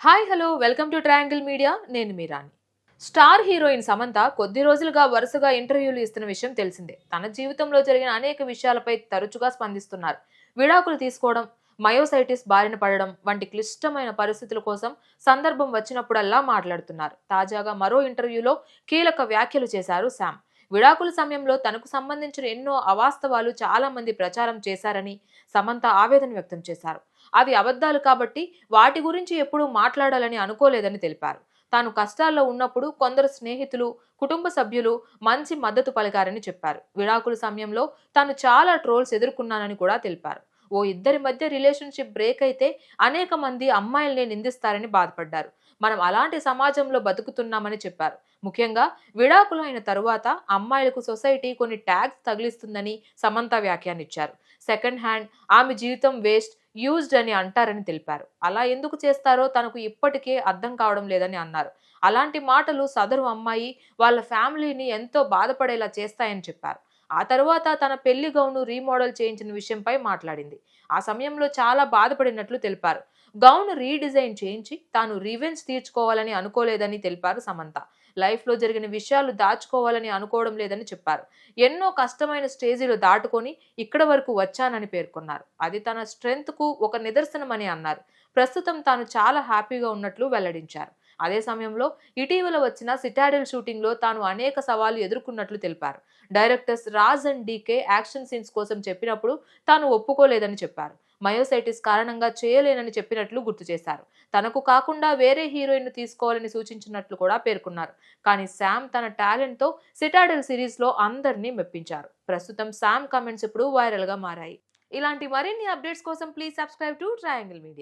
Hi hello welcome to triangle media. నేను మీరాని star heroine Samantha కొద్ది రోజులుగా వరుసగా ఇంటర్వ్యూలు ఇస్తున్న విషయం తెలిసిందే. తన జీవితంలో జరిగిన అనేక విషయాలపై తరచుగా స్పందిస్తున్నారు. విడాకులు తీసుకోవడం మయోసైటిస్ బారిన పడడం వంటి క్లిష్టమైన పరిస్థితుల కోసం సందర్భం వచ్చినప్పుడల్లా మాట్లాడుతున్నారు. తాజాగా మరో ఇంటర్వ్యూలో కీలక వ్యాఖ్యలు చేశారు శామ్. విడాకుల సమయంలో తనకు సంబంధించిన ఎన్నో అవాస్తవాలు చాలా మంది ప్రచారం చేశారని సమంత ఆవేదన వ్యక్తం చేశారు. అవి అబద్ధాలు కాబట్టి వాటి గురించి ఎప్పుడూ మాట్లాడాలని అనుకోలేదని తెలిపారు. తాను కష్టాల్లో ఉన్నప్పుడు కొందరు స్నేహితులు కుటుంబ సభ్యులు మంచి మద్దతు పలికారని చెప్పారు. విడాకుల సమయంలో తాను చాలా ట్రోల్స్ ఎదుర్కొన్నానని కూడా తెలిపారు. ఓ ఇద్దరి మధ్య రిలేషన్షిప్ బ్రేక్ అయితే అనేక మంది అమ్మాయిల్ని నిందిస్తారని బాధపడ్డారు. మనం అలాంటి సమాజంలో బతుకుతున్నామని చెప్పారు. ముఖ్యంగా విడాకులు అయిన తరువాత అమ్మాయిలకు సొసైటీ కొన్ని ట్యాగ్స్ తగిలిస్తుందని సమంత వ్యాఖ్యానించారు సెకండ్ హ్యాండ్ ఆమె జీవితం వేస్ట్ యూజ్డ్ అని అంటారని తెలిపారు. అలా ఎందుకు చేస్తారో తనకు ఇప్పటికే అర్థం కావడం లేదని అన్నారు. అలాంటి మాటలు సదరు అమ్మాయి వాళ్ళ ఫ్యామిలీని ఎంతో బాధపడేలా చేస్తాయని చెప్పారు. ఆ తర్వాత తన పెళ్ళి గౌను రీమోడల్ చేయించిన విషయంపై మాట్లాడింది. ఆ సమయంలో చాలా బాధపడినట్లు తెలిపారు. గౌను రీడిజైన్ చేయించి తాను రివెంజ్ తీర్చుకోవాలని అనుకోలేదని తెలిపారు సమంత. లైఫ్లో జరిగిన విషయాలు దాచుకోవాలని అనుకోవడం లేదని చెప్పారు. ఎన్నో కష్టమైన స్టేజీలు దాటుకొని ఇక్కడ వరకు వచ్చానని పేర్కొన్నారు. అది తన స్ట్రెంగ్త్కు ఒక నిదర్శనమని అన్నారు. ప్రస్తుతం తాను చాలా హ్యాపీగా ఉన్నట్లు వెల్లడించారు. అదే సమయంలో ఇటీవల వచ్చిన సిటాడెల్ షూటింగ్లో తాను అనేక సవాళ్ళు ఎదుర్కొన్నట్లు తెలిపారు. Directors Raj and DK action scenes కోసం చెప్పినప్పుడు తాను ఒప్పుకోలేదని చెప్పారు. మయోసైటిస్ కారణంగా చేయలేనని చెప్పినట్లు గుర్తు చేశారు. తనకు కాకుండా వేరే హీరోయిన్ తీసుకోవాలని సూచించినట్లు కూడా పేర్కొన్నారు. కానీ శామ్ తన టాలెంట్తో సిటాడెల్ సిరీస్లో అందరినీ మెప్పించారు. ప్రస్తుతం శామ్ కమెంట్స్ ఇప్పుడు వైరల్గా మారాయి. ఇలాంటి మరిన్ని అప్డేట్స్ కోసం please subscribe to triangle media.